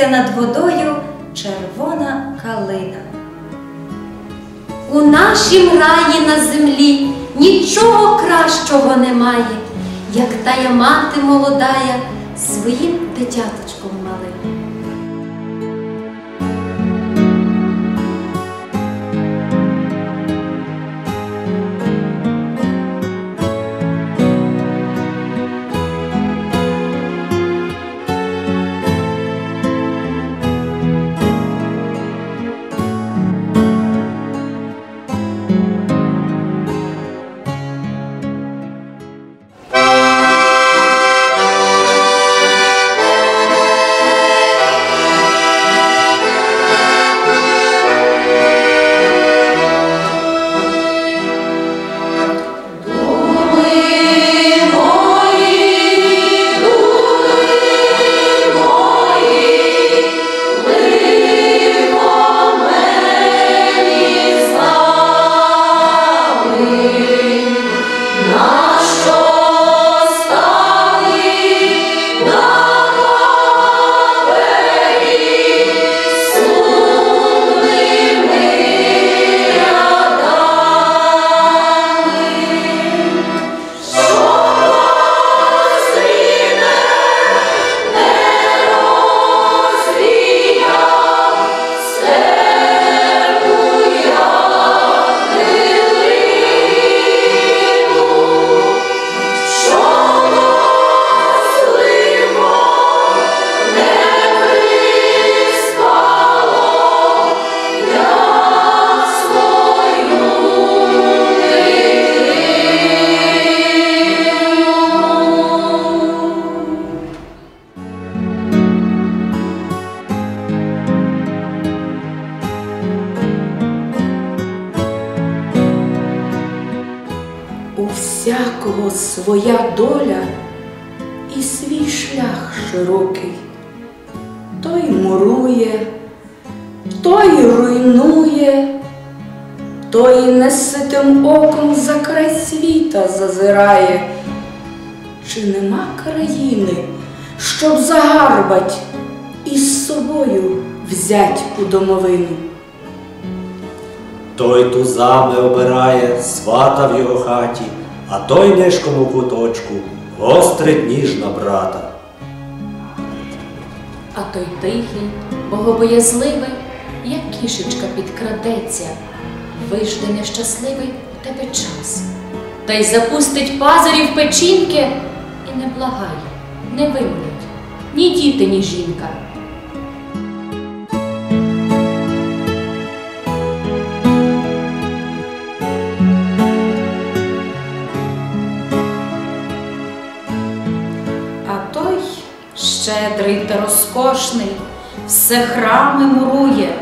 пишається над водою червона калина. У нашім раї на землі нічого кращого немає, як тая мати молодая своїм дитяточком малим. Своя доля і свій шлях широкий. Той мурує, той руйнує, той неситим оком за край світа зазирає. Чи нема країни, щоб загарбать і з собою взять у домовину? Той тузами обирає свата в його хаті, а той нишком куточку гострить ніж на брата. А той тихий, богобоязливий, як кішечка підкрадеться, вижде нещасливий у тебе час, та й запустить пазарів печінки і не благає, не вимолять ні діти, ні жінка. Щедрий та розкошний, все храми мурує,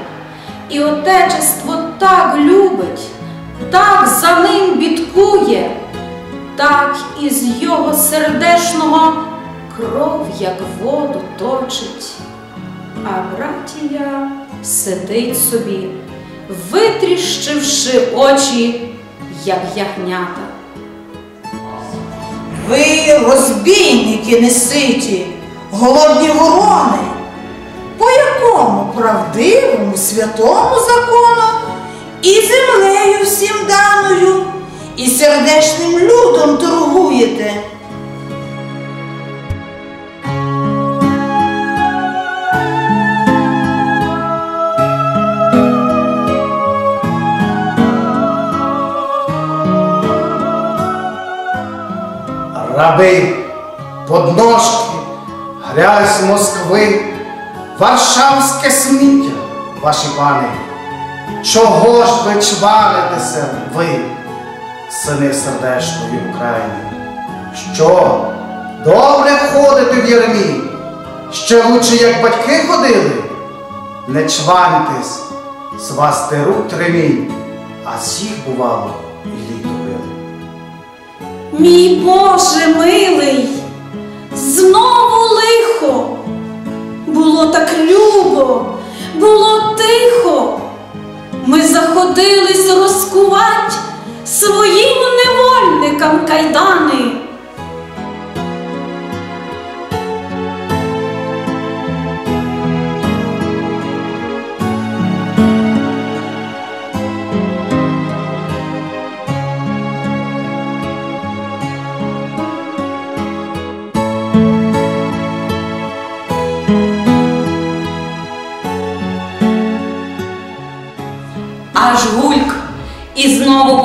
і отечество так любить, так за ним бідкує, так із його сердешного кров, як воду точить. А братія сидить собі, витріщивши очі, як ягнята. Ви розбійники неситі, голодні ворони. По якому правдивому святому закону і землею всім даною, і сердечним людом торгуєте? Раби, подножки, грязь Москви, Варшавське сміття, ваші пани. Чого ж ви чваритеся, ви, сини сердешної України? Що, добре ходите в ярмі? Ще лучше, як батьки ходили? Не чваньтесь, з вас деруть ремінь, а їх бувало і літо били. Мій Боже милий, знову. Було так любо, було тихо. Ми заходились розкувать своїм невольникам кайдани.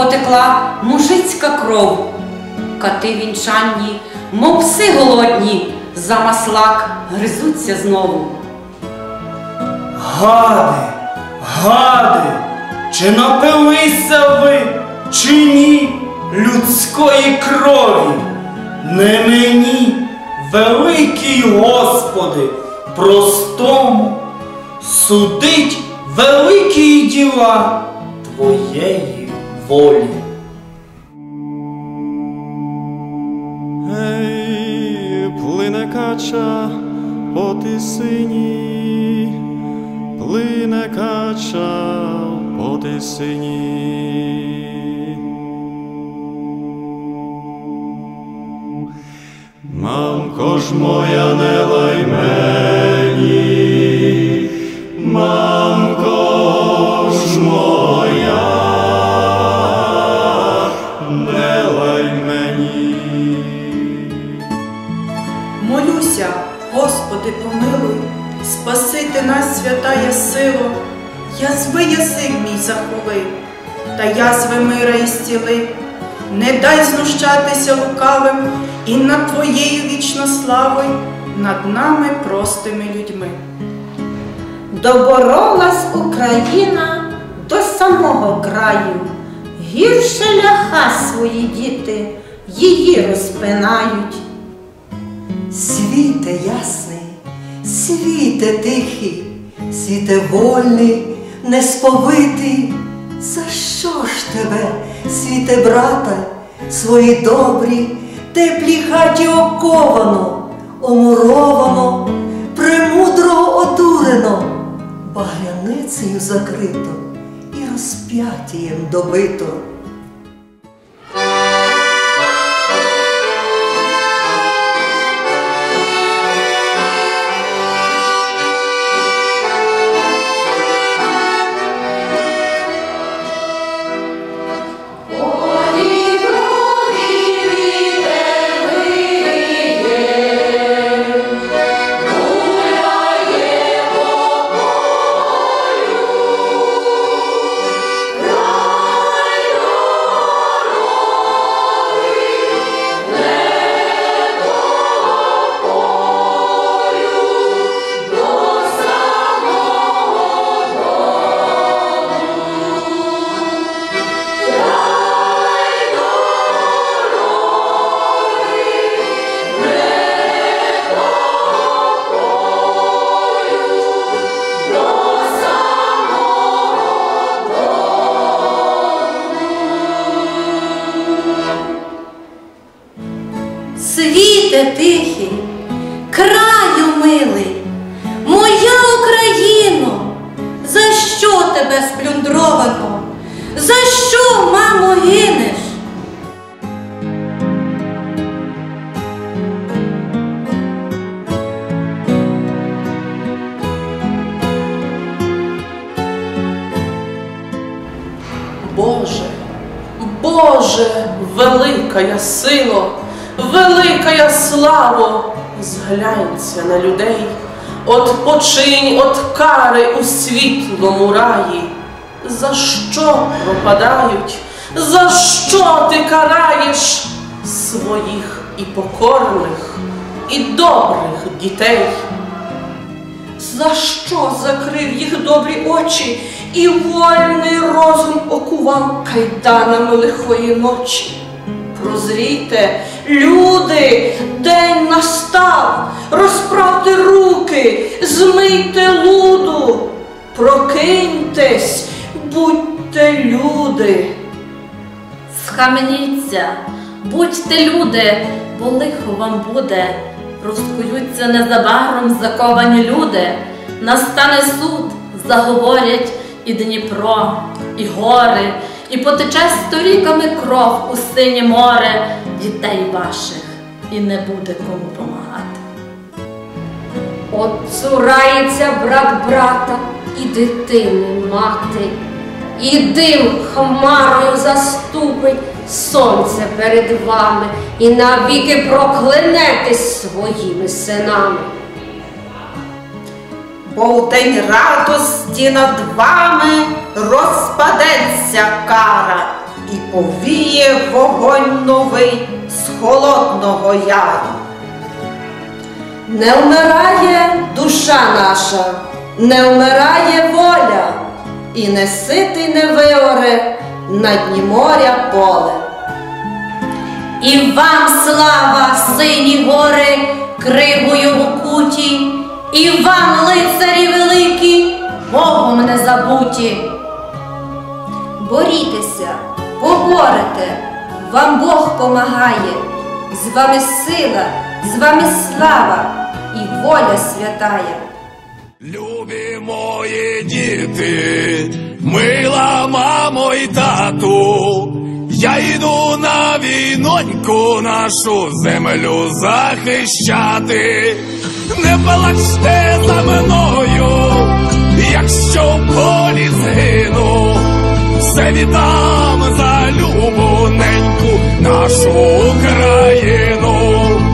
Потекла мужицька кров. Кати вінчанні, мов пси голодні, за маслак гризуться знову. Гади, гади, чи напилися ви, чи ні людської крові? Не мені, великий Господи, простому, судить великі діла Твоєї волі. Гей, плине кача по тисині, плине кача по тисині. Мамко ж моя, не лай захоли, та язви мира і стіли, не дай знущатися лукавим і над Твоєю вічно славою, над нами простими людьми. Доборолась Україна до самого краю, гірше ляха свої діти її розпинають. Світе ясний, світе тихий, світе вольний, несповитий. За що ж тебе, світе брата, свої добрі, теплі хаті оковано, омуровано, премудро одурено, багряницею закрито і розп'ятієм добито. Тихий, краю милий, моя Україно, за що тебе сплюндровано? За що, мамо, гинеш? Боже, Боже, великая сило, великая славо, зглянься на людей, Отпочинь от кари у світлому раї. За що пропадають? За що ти караєш своїх і покорних, і добрих дітей? За що закрив їх добрі очі і вольний розум окував кайданами лихої ночі? Прозрійте, люди, день настав, розправте руки, змийте луду, прокиньтесь, будьте люди. Схаменіться, будьте люди, бо лихо вам буде. Розкуються незабаром заковані люди. Настане суд, заговорять і Дніпро, і гори, і потече сторіками кров у синє море дітей ваших, і не буде кому помагати. От цурається брат брата і дитини мати, і дим хмарою заступить сонце перед вами, і навіки проклянетесь своїми синами. Бо в день радості над вами розпадеться кара і повіє вогонь новий з холодного яру. Не вмирає душа наша, не вмирає воля, і не ситий не виоре на дні моря поле. І вам слава, сині гори, кригою окуті, і вам, лицарі великі, Богом не забуті. Борітеся, поборете, вам Бог помагає, з вами сила, з вами слава і воля святая. Любі мої діти, мила мамо й тату, я йду на війноньку нашу землю захищати. Не плачте за мною, якщо в полі згину, все віддам за любоненьку нашу Україну.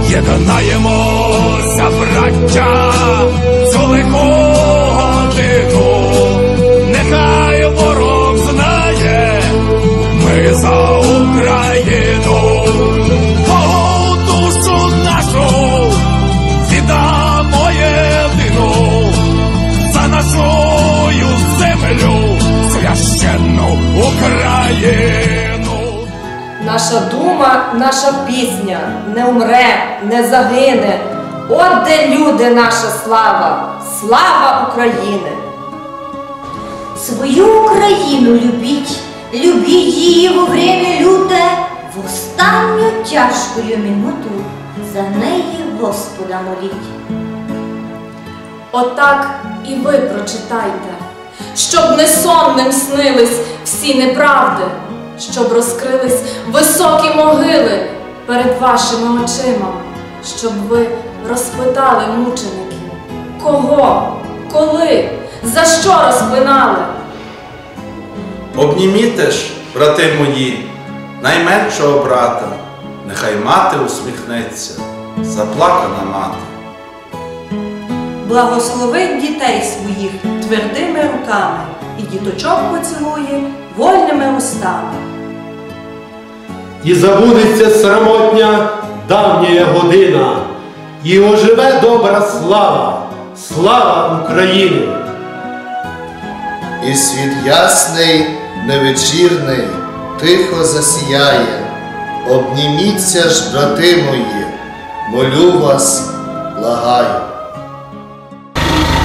Єднаємося, браття, цю лиху годину, нехай ворог знає, ми за Україну, Наша дума, наша пісня не умре, не загине. От де люди наша слава, слава України! Свою Україну любіть, любіть її во время люте, в останню тяжкую минуту за неї Господа моліть. Отак і ви прочитайте, щоб не сонним снились всі неправди, щоб розкрились високі могили перед вашими очима, щоб ви розпитали мучеників, кого, коли, за що розпинали. Обніміте ж, брати мої, найменшого брата, нехай мати усміхнеться, заплакана мати. Благословить дітей своїх твердими руками і діточок поцілує вольними устами. І забудеться срамотня давня година, і оживе добра слава, слава України. І світ ясний, невечірний, тихо засіяє. Обніміться ж, брати мої, молю вас, благаю.